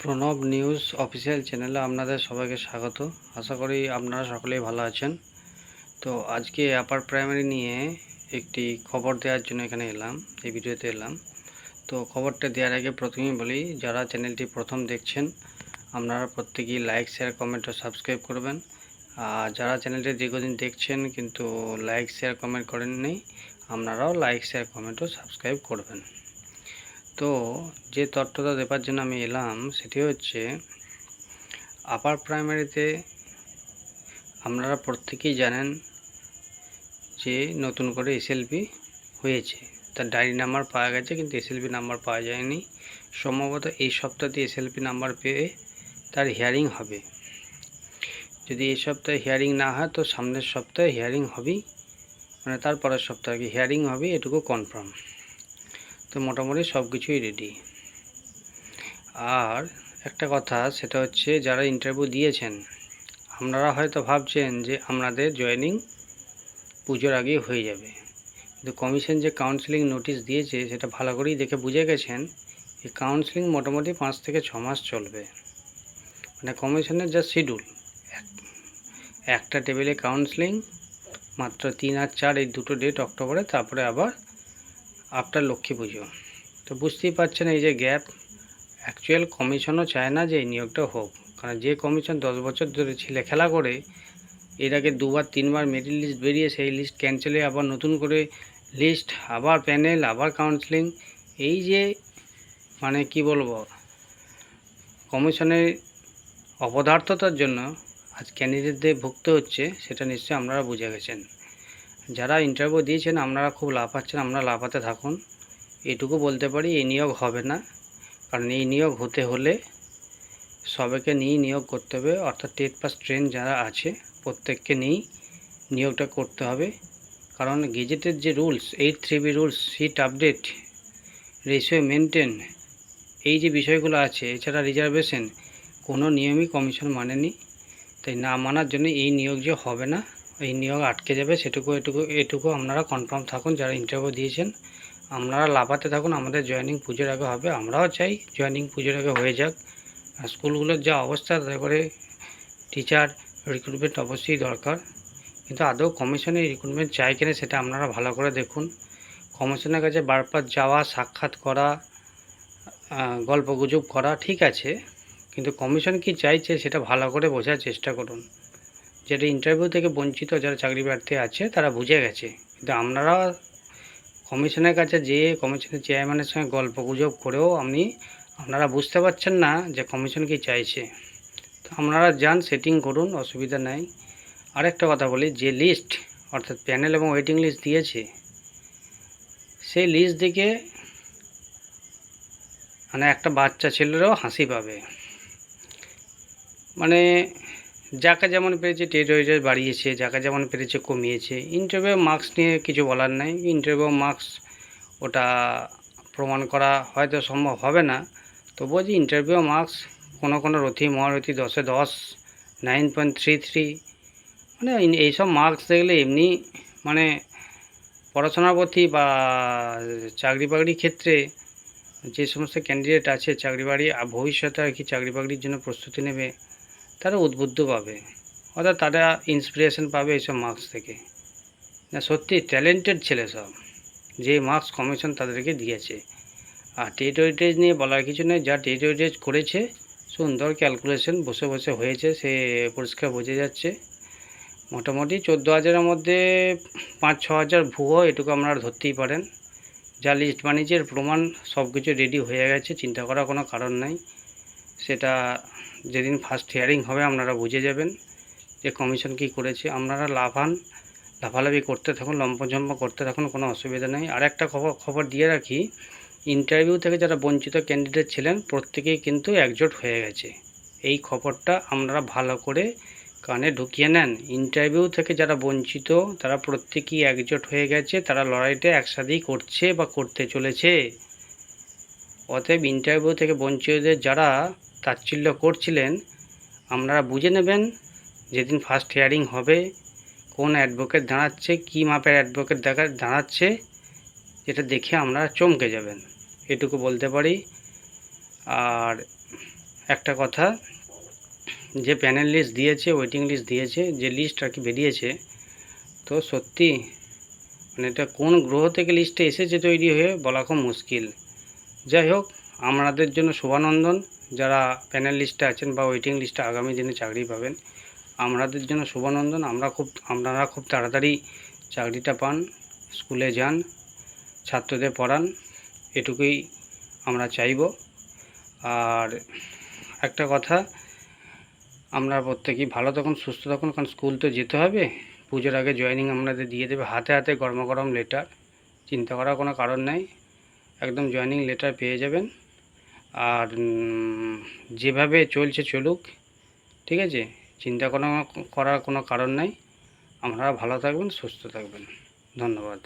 Pranab news official চ্যানেলে আপনাদের সবাইকে স্বাগত। আশা করি আপনারা সকলেই ভালো আছেন। তো আজকে আপার প্রাইমারি নিয়ে একটি খবর দেওয়ার জন্য এখানে এলাম, এই ভিডিওতে এলাম। তো খবরটা দেওয়ার আগে প্রথমেই বলি, যারা চ্যানেলটি প্রথম দেখছেন, আপনারা প্রত্যেকেই লাইক, শেয়ার, কমেন্ট ও সাবস্ক্রাইব করবেন। আর যারা চ্যানেলটি দীর্ঘদিন দেখছেন কিন্তু লাইক, শেয়ার, কমেন্ট করেননি, আপনারাও লাইক, শেয়ার, কমেন্ট ও সাবস্ক্রাইব করবেন। তো যে তথ্যটা দেবার জন্য আমি এলাম, সেটি হচ্ছে আপার প্রাইমারিতে আপনারা প্রত্যেকেই জানেন যে নতুন করে এসএলপি হয়েছে। তার ডায়েরি নাম্বার পাওয়া গেছে, কিন্তু এসএলপি নাম্বার পাওয়া যায়নি। সম্ভবত এই সপ্তাহতে এসএলপি নাম্বার পেয়ে তার হিয়ারিং হবে। যদি এই সপ্তাহে হিয়ারিং না হয়, তো সামনের সপ্তাহে হিয়ারিং হবেই। মানে তারপরের সপ্তাহে কি? হিয়ারিং হবে, এটুকু কনফার্ম তো মোটামুটি সব কিছুই রেডি আর একটা কথা, সেটা হচ্ছে যারা ইন্টারভিউ দিয়েছেন, আপনারা হয়তো ভাবছেন যে আপনাদের জয়েনিং পুজোর আগেই হয়ে যাবে। কিন্তু কমিশন যে কাউন্সিলিং নোটিশ দিয়েছে, সেটা ভালো করেই দেখে বুঝে গেছেন, এই কাউন্সিলিং মোটামুটি পাঁচ থেকে ছ মাস চলবে। মানে কমিশনের যা শিডিউল একটা টেবিলে কাউন্সিলিং মাত্র তিন আর চার এই দুটো ডেট অক্টোবরে, তারপরে আবার আফটার লক্ষ্মী পুজো। তো বুঝতেই পারছেন এই যে গ্যাপ অ্যাকচুয়াল কমিশনও চায় না যে এই নিয়োগটা হোক। কারণ যে কমিশন দশ বছর ধরে ছেলে খেলা করে, এর আগে দুবার, তিনবার মেরিট লিস্ট বেরিয়ে সেই লিস্ট ক্যান্সেলে আবার নতুন করে লিস্ট আবার প্যানেল আবার কাউন্সিলিং এই যে মানে কি বলব কমিশনের অপদার্থতার জন্য আজ ক্যান্ডিডেটদের ভুগতে হচ্ছে, সেটা নিশ্চয়ই আপনারা বুঝে গেছেন। যারা ইন্টারভিউ দিয়েছেন, আপনারা খুব লাভ পাচ্ছেন, আপনারা লাফাতে থাকুন। এটুকু বলতে পারি, এই নিয়োগ হবে না। কারণ এই নিয়োগ হতে হলে সবাইকে নিয়েই নিয়োগ করতে হবে। অর্থাৎ টেট পাস ট্রেন যারা আছে, প্রত্যেককে নিয়েই নিয়োগটা করতে হবে। কারণ গেজেটের যে rules, eight three B rules, seat update, ratio maintain, এই যে বিষয়গুলো আছে, এছাড়া রিজার্ভেশন, কোনো নিয়মই কমিশন মানেনি। তাই না মানার জন্য এই নিয়োগ যে হবে না এই নিয়োগ আটকে যাবে, সেটুকু, এটুকু এটুকু আপনারা কনফার্ম থাকুন, যারা ইন্টারভিউ দিয়েছেন। আপনারা লাফাতে থাকুন, আমাদের জয়েনিং পুজোর আগে হবে, আমরাও চাই জয়েনিং পুজোর আগে হয়ে যাক। স্কুলগুলোর যা অবস্থা, তাতে করে টিচার রিক্রুটমেন্ট অবশ্যই দরকার। কিন্তু আদৌ কমিশনে রিক্রুটমেন্ট চাই কিনা, সেটা আপনারা ভালো করে দেখুন। কমিশনের কাছে বারবার যাওয়া, সাক্ষাৎ করা গল্পগুজব করা ঠিক আছে। কিন্তু কমিশন কি চাইছে, সেটা ভালো করে বোঝার চেষ্টা করুন। যেটা ইন্টারভিউ থেকে বঞ্চিত, যারা চাকরি প্রার্থী আছে, তারা বুঝে গেছে। কিন্তু আপনারা কমিশনের কাছে যেয়ে কমিশনের চেয়ারম্যানের সঙ্গে গল্প গুজব করেও আপনি, আপনারা বুঝতে পারছেন না যে কমিশন কি চাইছে। তো আপনারা যান সেটিং করুন, অসুবিধা নাই। আরেকটা কথা বলি, যে লিস্ট অর্থাৎ প্যানেল এবং ওয়েটিং লিস্ট দিয়েছে, সেই লিস্ট দেখে মানে একটা বাচ্চা ছেলেরও হাসি পাবে। মানে যাকে যেমন পেরেছে টেট ওয়েটেজ বাড়িয়েছে, যাকে যেমন পেরেছে কমিয়েছে ইন্টারভিউ মার্কস নিয়ে কিছু বলার নাই। ইন্টারভিউ মার্কস ওটা প্রমাণ করা হয়তো সম্ভব হবে না। তবুও যে ইন্টারভিউ মার্কস কোনো কোনো রথি, মহারথি দশে দশ নাইন পয়েন্ট থ্রি থ্রি মানে এইসব মার্কস দেখলে এমনি মানে পড়াশোনার প্রতি বা চাকরি বাকরির ক্ষেত্রে যে সমস্ত ক্যান্ডিডেট আছে, চাকরি বাড়ি আর ভবিষ্যতে আর কি চাকরি বাকরির জন্য প্রস্তুতি নেবে তারা উদ্বুদ্ধ পাবে। অর্থাৎ তারা ইন্সপিরেশন পাবে এইসব মার্কস থেকে। না, সত্যি ট্যালেন্টেড ছেলে সব। যে মার্কস কমিশন তাদেরকে দিয়েছে। আর টেট নিয়ে বলার কিছু নেই। যা টেট করেছে, সুন্দর ক্যালকুলেশন বসে বসে হয়েছে, সে পরিষ্কার বোঝা যাচ্ছে। মোটামুটি চোদ্দ হাজারের মধ্যে পাঁচ, ছ হাজার ভুয়ো এটুকু আপনারা ধরতেই পারেন। যা লিস্ট এর প্রমাণ সব কিছু রেডি হয়ে গেছে, চিন্তা করার কোনো কারণ নাই। সেটা যেদিন ফার্স্ট হিয়ারিং হবে আপনারা বুঝে যাবেন যে কমিশন কী করেছে। আপনারা লাভান লাফালাফি করতে থাকুন, লম্পঝম্প করতে থাকুন, কোনো অসুবিধা নেই। আর একটা খবর খবর দিয়ে রাখি ইন্টারভিউ থেকে যারা বঞ্চিত ক্যান্ডিডেট ছিলেন, প্রত্যেকেই কিন্তু একজোট হয়ে গেছে। এই খবরটা আপনারা ভালো করে কানে ঢুকিয়ে নেন। ইন্টারভিউ থেকে যারা বঞ্চিত, তারা প্রত্যেকেই একজোট হয়ে গেছে, তারা লড়াইটা একসাথেই করছে বা করতে চলেছে। অতএব ইন্টারভিউ থেকে বঞ্চিতদের যারা তাচ্ছিল্য করছিলেন, আপনারা বুঝে নেবেন যেদিন ফার্স্ট হিয়ারিং হবে, কোন অ্যাডভোকেট দাঁড়াচ্ছে, কী মাপের অ্যাডভোকেট দেখা, দাঁড়াচ্ছে যেটা দেখে আপনারা চমকে যাবেন। এটুকু বলতে পারি। আর একটা কথা, যে প্যানেল লিস্ট দিয়েছে ওয়েটিং লিস্ট দিয়েছে, যে লিস্ট আর কি বেরিয়েছে, তো সত্যি মানে এটা কোন গ্রহ থেকে লিস্টে এসেছে তৈরি হয়ে বলা খুব মুশকিল। যাই হোক আমাদের জন্য শুভানন্দন। যারা প্যানেল লিস্টে আছেন বা ওয়েটিং লিস্টে আগামী দিনে চাকরি পাবেন আমাদের জন্য শুভানন্দন। আমরা খুব, আপনারা খুব তাড়াতাড়ি চাকরিটা পান, স্কুলে যান, ছাত্রদের পড়ান, এটুকুই আমরা চাইব। আর একটা কথা, আমরা প্রত্যেকেই ভালো থাকুন, সুস্থ থাকুন, কারণ স্কুল তো যেতে হবে। পুজোর আগে জয়েনিং আপনাদের দিয়ে দেবে। হাতে হাতে গরম গরম লেটার চিন্তা করার কোনো কারণ নেই। একদম জয়েনিং লেটার পেয়ে যাবেন। আর যেভাবে চলছে চলুক, ঠিক আছে? চিন্তা করার কোনো কারণ নাই। আপনারা ভালো থাকবেন, সুস্থ থাকবেন। ধন্যবাদ।